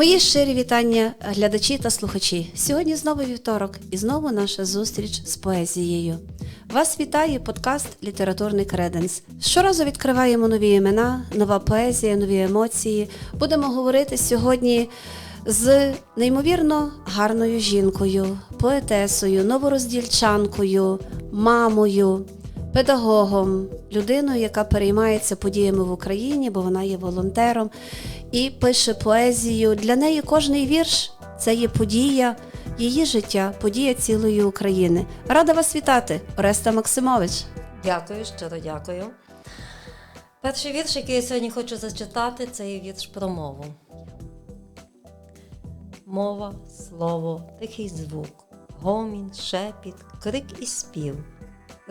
Мої щирі вітання, глядачі та слухачі. Сьогодні знову вівторок і знову наша зустріч з поезією. Вас вітає подкаст Літературний креденс. Щоразу відкриваємо нові імена, нова поезія, нові емоції. Будемо говорити сьогодні з неймовірно гарною жінкою, поетесою, новороздільчанкою, мамою, педагогом, людиною, яка переймається подіями в Україні, бо вона є волонтером і пише поезію. Для неї кожний вірш це є подія, її життя, подія цілої України. Рада вас вітати, Ореста Максимович. Дякую, щиро дякую. Перший вірш, який я сьогодні хочу зачитати, це є вірш про мову. Мова, слово, тихий звук, гомін, шепіт, крик і спів.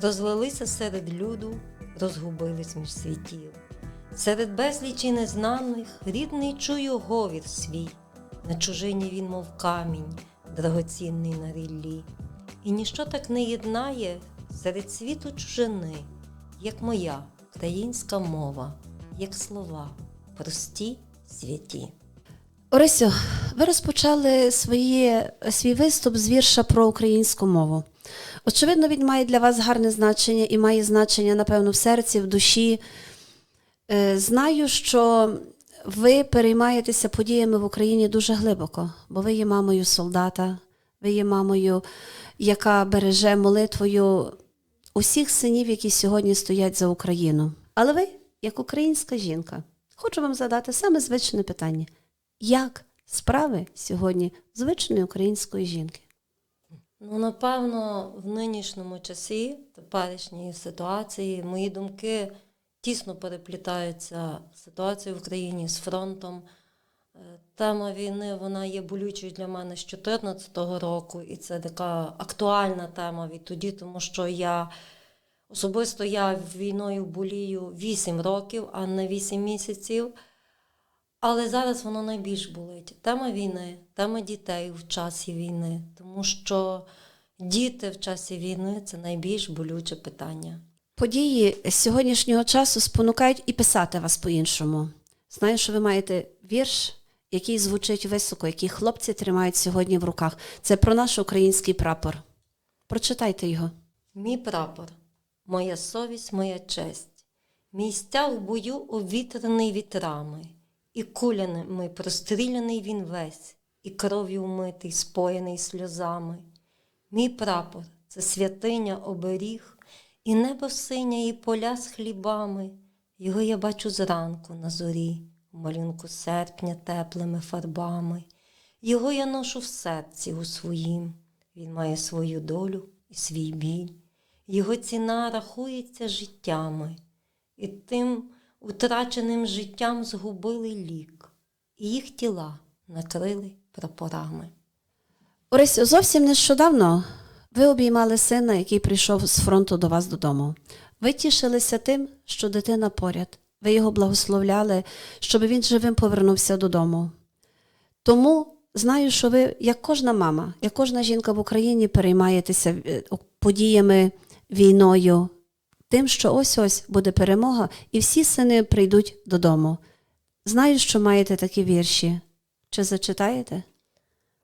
Розлилися серед люду, розгубились між світів. Серед безлічі незнаних рідний чую говір свій. На чужині він, мов камінь, драгоцінний на ріллі. І ніщо так не єднає серед світу чужини, як моя українська мова, як слова, прості, святі. Оресю, ви розпочали свої, свій виступ з вірша про українську мову. Очевидно, він має для вас гарне значення і має значення, напевно, в серці, в душі. Е, Знаю, що ви переймаєтеся подіями в Україні дуже глибоко, бо ви є мамою солдата, ви є мамою, яка береже молитвою усіх синів, які сьогодні стоять за Україну. Але ви, як українська жінка, хочу вам задати саме звичне питання: як справи сьогодні звичної української жінки? Ну, напевно, в нинішньому часі, теперішньої ситуації, мої думки тісно переплітаються з ситуацією в Україні з фронтом. Е, Тема війни вона є болючою для мене з 2014 року, і це така актуальна тема відтоді, тому що я особисто я війною болію 8 років, а не 8 місяців. Але зараз воно найбільш болить. Тема війни, тема дітей в часі війни, тому що діти в часі війни це найбільш болюче питання. Події сьогоднішнього часу спонукають і писати вас по-іншому. Знаю, що ви маєте вірш, який звучить високо, який хлопці тримають сьогодні в руках. Це про наш український прапор. Прочитайте його. Мій прапор, моя совість, моя честь, мій стяг в бою увітрений вітрами, і куляними простріляний він весь, і кров'ю вмитий, споєний сльозами. Мій прапор це святиня оберіг, і небо синє, і поля з хлібами. Його я бачу зранку на зорі, в малюнку серпня теплими фарбами. Його я ношу в серці у своїм. Він має свою долю і свій біль. Його ціна рахується життями, і тим утраченим життям згубили лік, і їх тіла накрили прапорами. Орисю, зовсім нещодавно ви обіймали сина, який прийшов з фронту до вас додому. Ви тішилися тим, що дитина поряд. Ви його благословляли, щоб він живим повернувся додому. Тому знаю, що ви, як кожна мама, як кожна жінка в Україні, переймаєтеся е, подіями, війною, тим, що ось-ось буде перемога, і всі сини прийдуть додому. Знаю, що маєте такі вірші. Чи зачитаєте?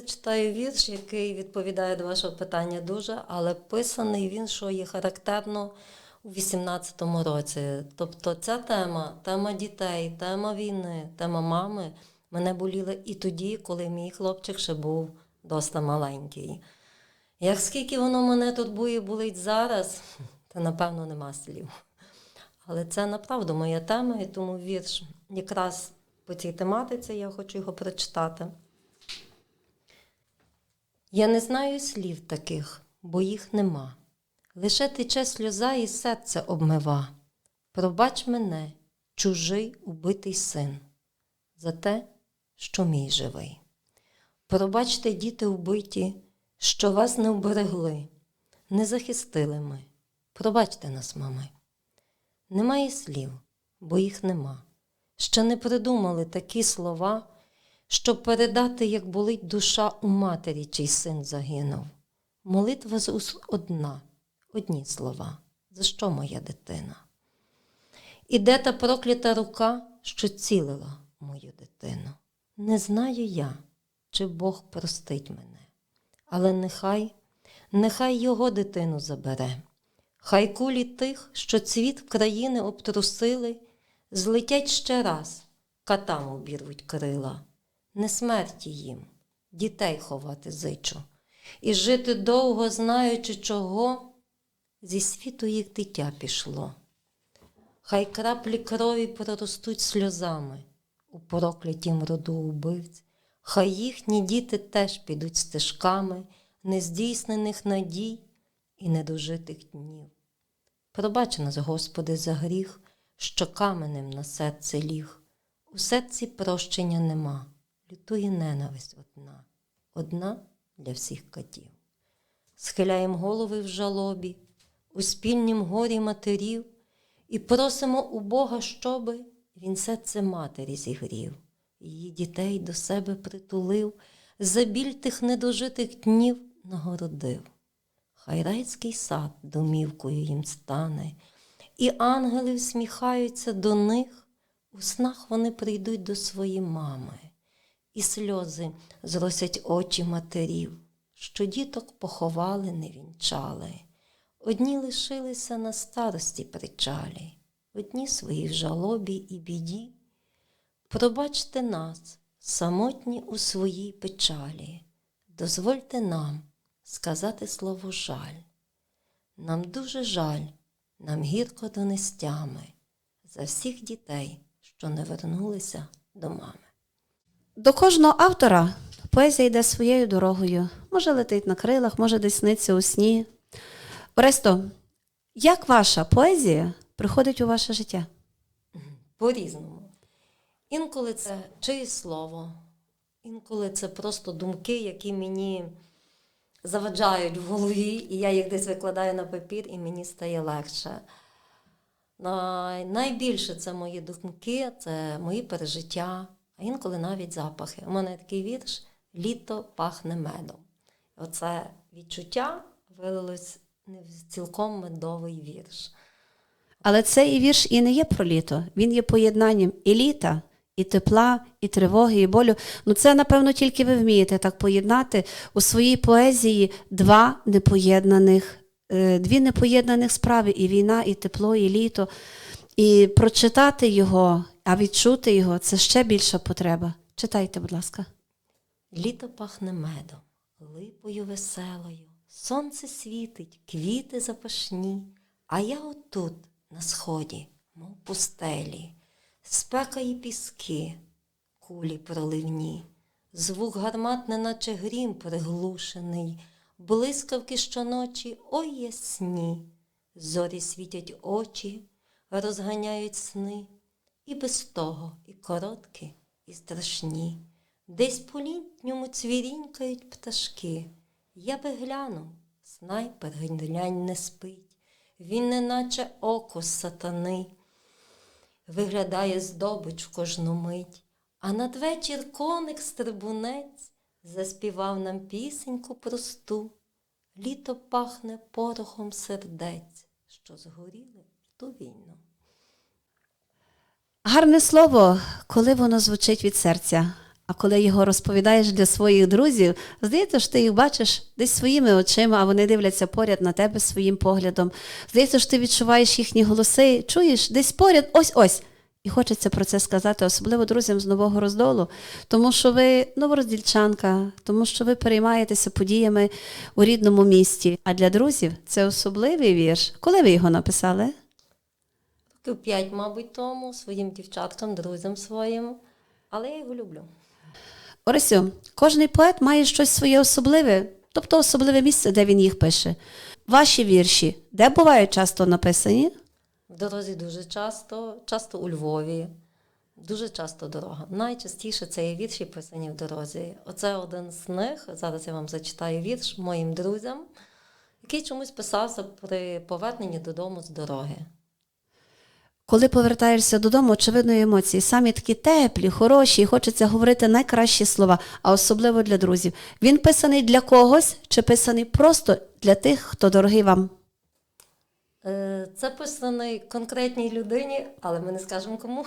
Читаю вірш, який відповідає до вашого питання дуже, але писаний він, що є характерно у 18-му році. Тобто ця тема, тема дітей, тема війни, тема мами мене боліла і тоді, коли мій хлопчик ще був доста маленький. Як скільки воно мене тут бує болить зараз, то напевно нема слів. Але це направду моя тема, і тому вірш якраз по цій тематиці я хочу його прочитати. Я не знаю слів таких, бо їх нема. Лише тече сльоза і серце обмива. Пробач мене, чужий убитий син, за те, що мій живий. Пробачте, діти убиті, що вас не вберегли, не захистили ми. Пробачте нас, мами. Немає слів, бо їх нема. Ще не придумали такі слова, щоб передати, як болить душа у матері, чий син загинув. Молитва з уст одна, одні слова. За що моя дитина? І де та проклята рука, що цілила мою дитину? Не знаю я, чи Бог простить мене, але нехай, нехай його дитину забере. Хай кулі тих, що цвіт країни обтрусили, злетять ще раз, катам обірвуть крила. Не смерті їм, дітей ховати зичу, і жити довго, знаючи, чого, зі світу їх дитя пішло. Хай краплі крові проростуть сльозами у проклятім роду убивць, хай їхні діти теж підуть стежками нездійснених надій і недожитих днів. Пробач нас, Господи, за гріх, що каменем на серце ліг. У серці прощення нема, лютує ненависть одна, одна для всіх катів. Схиляєм голови в жалобі, у спільнім горі матерів, і просимо у Бога, щоби він серце матері зігрів, її дітей до себе притулив, за біль тих недожитих днів нагородив. Хай райський сад домівкою їм стане, і ангели всміхаються до них, у снах вони прийдуть до своєї мами, і сльози зросять очі матерів, що діток поховали, не вінчали. Одні лишилися на старості причалі, одні свої в жалобі і біді. Пробачте нас, самотні у своїй печалі, дозвольте нам сказати слово жаль. Нам дуже жаль, нам гірко донестями за всіх дітей, що не вернулися до мами. До кожного автора поезія йде своєю дорогою. Може летить на крилах, може десь сниться у сні. Оресто, як ваша поезія приходить у ваше життя? По-різному. Інколи це чиєсь слово, інколи це просто думки, які мені заваджають в голові, і я їх десь викладаю на папір, і мені стає легше. Найбільше це мої думки, це мої пережиття, а інколи навіть запахи. У мене такий вірш Літо пахне медом. Оце відчуття вилилось не в цілком медовий вірш. Але цей вірш і не є про літо. Він є поєднанням і літа, і тепла, і тривоги, і болю. Ну це, напевно, тільки ви вмієте так поєднати у своїй поезії два непоєднаних, е, дві непоєднаних справи: і війна, і тепло, і літо. І прочитати його, а відчути його це ще більша потреба. Читайте, будь ласка. Літо пахне медом, липою веселою, сонце світить, квіти запашні, а я отут, на сході, мов пустелі, спека і піски, кулі проливні, звук гармат, неначе грім приглушений, блискавки щоночі, ой ясні, зорі світять очі, розганяють сни, і без того, і короткі, і страшні. Десь по літньому цвірінькають пташки. Я би глянув, снайпер глянь не спить, він неначе око сатани, виглядає здобич в кожну мить, а надвечір коник стрибунець заспівав нам пісеньку просту. Літо пахне порохом сердець, що згоріли в ту війну. Гарне слово, коли воно звучить від серця. А коли його розповідаєш для своїх друзів, здається, що ти їх бачиш десь своїми очима, а вони дивляться поряд на тебе своїм поглядом. Здається, що ти відчуваєш їхні голоси, чуєш десь поряд, ось-ось. І хочеться про це сказати, особливо друзям з нового роздолу, тому що ви новороздільчанка, тому що ви переймаєтеся подіями у рідному місті. А для друзів це особливий вірш. Коли ви його написали? П'ять, мабуть, тому своїм дівчаткам, друзям своїм, але я його люблю. Орисю, кожний поет має щось своє особливе, тобто особливе місце, де він їх пише. Ваші вірші, де бувають часто написані? В дорозі дуже часто, часто у Львові, дуже часто дорога. Найчастіше це є вірші писані в дорозі. Оце один з них. Зараз я вам зачитаю вірш моїм друзям, який чомусь писався при поверненні додому з дороги. Коли повертаєшся додому, очевидно, емоції самі такі теплі, хороші, і хочеться говорити найкращі слова, а особливо для друзів. Він писаний для когось чи писаний просто для тих, хто дорогий вам? Е, Це писаний конкретній людині, але ми не скажемо кому.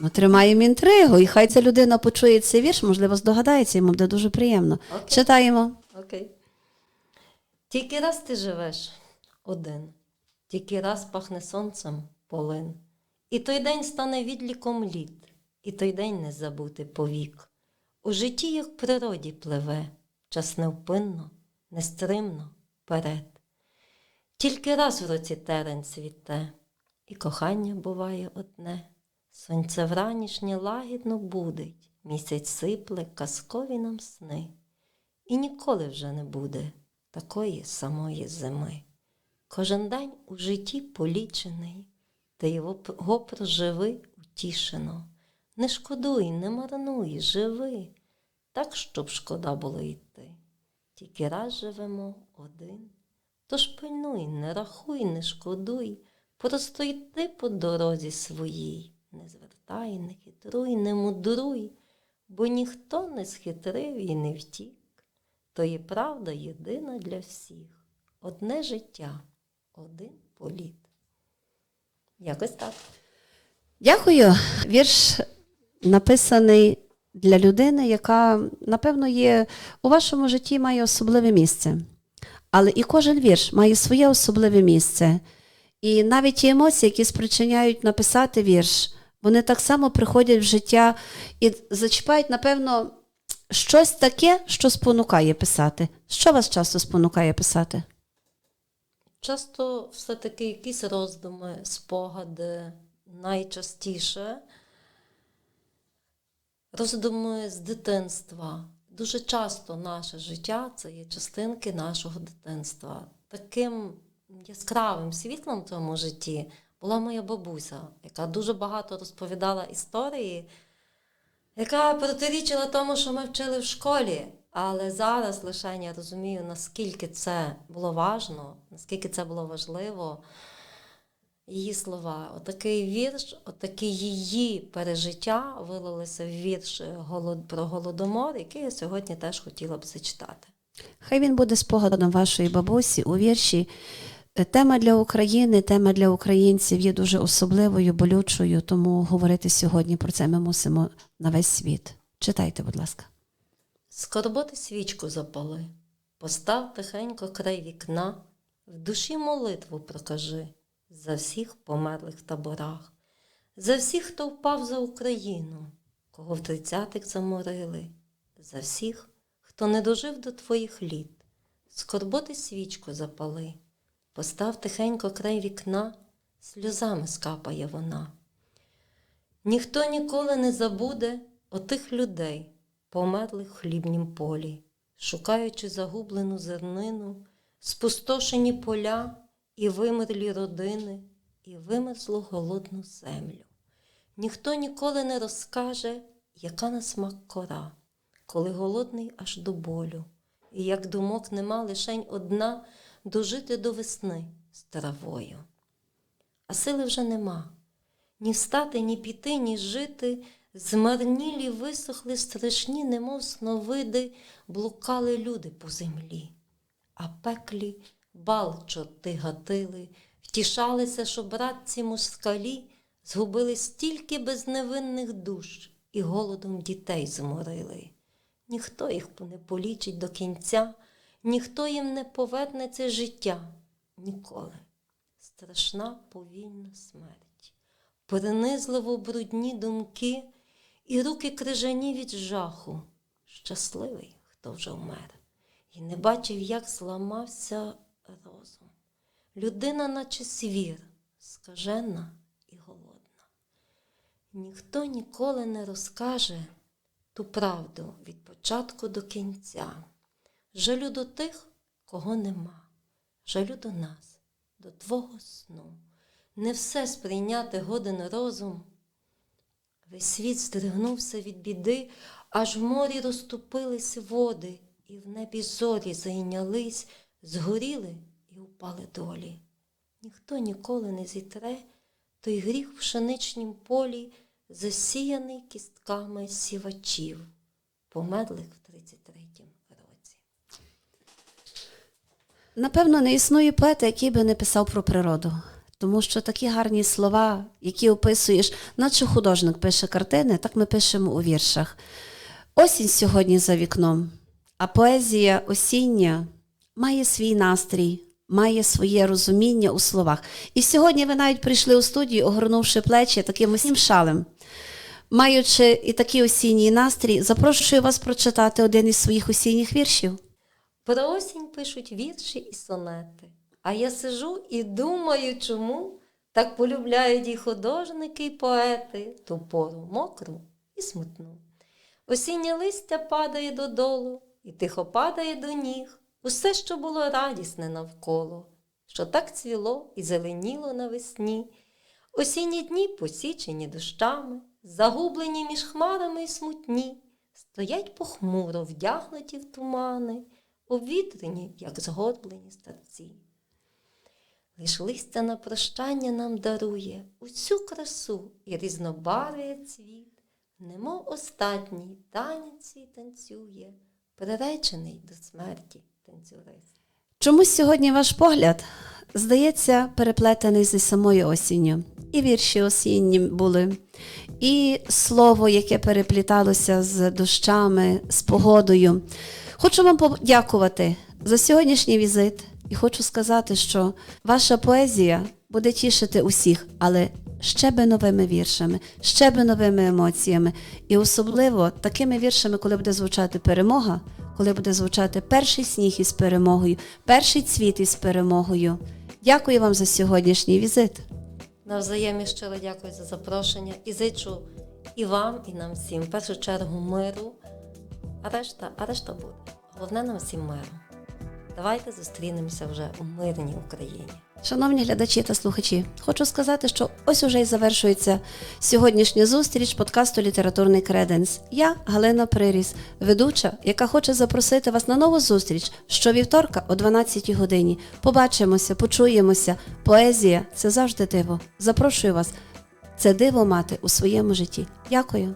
Ну, тримаємо інтригу, і хай ця людина почує цей вірш, можливо, здогадається, йому буде дуже приємно. Окей. Читаємо. Окей. Тільки раз ти живеш один, тільки раз пахне сонцем полин. І той день стане відліком літ, і той день не забути повік. У житті, як в природі, пливе, час невпинно, нестримно перед. Тільки раз в році терен цвіте, і кохання буває одне. Сонце вранішнє лагідно будить, місяць сипле, казкові нам сни. І ніколи вже не буде такої самої зими. Кожен день у житті полічений, п- його проживи утішено. Не шкодуй, не марнуй, живи, так, щоб шкода було йти. Тільки раз живемо один. Тож пильнуй, не рахуй, не шкодуй, просто йди по дорозі своїй, не звертай, не хитруй, не мудруй, бо ніхто не схитрив і не втік. То є правда єдина для всіх. Одне життя, один політ. Якось так. Дякую. Вірш написаний для людини, яка, напевно, є у вашому житті має особливе місце. Але і кожен вірш має своє особливе місце. І навіть ті емоції, які спричиняють написати вірш, вони так само приходять в життя і зачіпають, напевно, щось таке, що спонукає писати. Що вас часто спонукає писати? Часто все-таки якісь роздуми, спогади, найчастіше роздуми з дитинства. Дуже часто наше життя це є частинки нашого дитинства. Таким яскравим світлом в цьому житті була моя бабуся, яка дуже багато розповідала історії, яка протирічила тому, що ми вчили в школі. Але зараз лише я розумію, наскільки це було важно, наскільки це було важливо. Її слова, отакий вірш, отакі її пережиття вилилися в вірш про голодомор, який я сьогодні теж хотіла б зачитати. Хай він буде спогадом вашої бабусі у вірші. Тема для України, тема для українців є дуже особливою, болючою, тому говорити сьогодні про це ми мусимо на весь світ. Читайте, будь ласка. Скорботи свічку запали, постав тихенько край вікна, в душі молитву прокажи. За всіх померлих таборах, за всіх, хто впав за Україну, кого в тридцятих заморили, за всіх, хто не дожив до твоїх літ. Скорботи свічку запали, постав тихенько край вікна, сльозами скапає вона. Ніхто ніколи не забуде отих людей, померлих в хлібнім полі, шукаючи загублену зернину, спустошені поля і вимерлі родини, і вимерзлу голодну землю. Ніхто ніколи не розкаже, яка на смак кора, коли голодний аж до болю, і як думок нема лишень одна дожити до весни з травою. А сили вже нема ні встати, ні піти, ні жити. Змарнілі, висохли страшні, немов сновиди, блукали люди по землі, а пеклі бал чорти гатили, втішалися, що братці москалі згубили стільки безневинних душ і голодом дітей зморили. Ніхто їх не полічить до кінця, ніхто їм не поверне це життя ніколи. Страшна повільна смерть, принизливо брудні думки і руки крижані від жаху. Щасливий, хто вже вмер, і не бачив, як зламався розум. Людина, наче свір, скажена і голодна. Ніхто ніколи не розкаже ту правду від початку до кінця. Жалю до тих, кого нема, жалю до нас, до твого сну. Не все сприйняти годен розум. Весь світ здригнувся від біди, аж в морі розступились води, і в небі зорі зайнялись, згоріли і упали долі. Ніхто ніколи не зітре той гріх в пшеничнім полі, засіяний кістками сівачів, померлих в 33-м році. Напевно, не існує поета, який би не писав про природу. Тому що такі гарні слова, які описуєш, наче художник пише картини, так ми пишемо у віршах. Осінь сьогодні за вікном, а поезія осіння має свій настрій, має своє розуміння у словах. І сьогодні ви навіть прийшли у студію, огорнувши плечі таким осіннім шалем. Маючи і такий осінній настрій, запрошую вас прочитати один із своїх осінніх віршів. Про осінь пишуть вірші і сонети. А я сижу і думаю, чому так полюбляють і художники, і поети ту пору мокру і смутну. Осіннє листя падає додолу, і тихо падає до ніг. Усе, що було радісне навколо, що так цвіло і зеленіло навесні. Осінні дні посічені дощами, загублені між хмарами й смутні, стоять похмуро вдягнуті в тумани, обвітрені, як згорблені старці. Лиш листя на прощання нам дарує усю красу і різнобарвіє цвіт, немов остатній танець свій танцює, приречений до смерті танцюрист. Чомусь сьогодні ваш погляд здається переплетений зі самою осінню. І вірші осінні були, і слово, яке перепліталося з дощами, з погодою. Хочу вам подякувати за сьогоднішній візит і хочу сказати, що ваша поезія буде тішити усіх, але ще би новими віршами, ще би новими емоціями. І особливо такими віршами, коли буде звучати перемога, коли буде звучати перший сніг із перемогою, перший цвіт із перемогою. Дякую вам за сьогоднішній візит. Навзаєм щиро дякую за запрошення і зичу і вам, і нам всім, в першу чергу, миру, а решта, а решта буде. Головне нам всім миру. Давайте зустрінемося вже у мирній Україні. Шановні глядачі та слухачі, хочу сказати, що ось уже й завершується сьогоднішня зустріч подкасту Літературний креденс. Я Галина Приріс, ведуча, яка хоче запросити вас на нову зустріч щовівторка о 12 годині. Побачимося, почуємося. Поезія це завжди диво. Запрошую вас це диво мати у своєму житті. Дякую.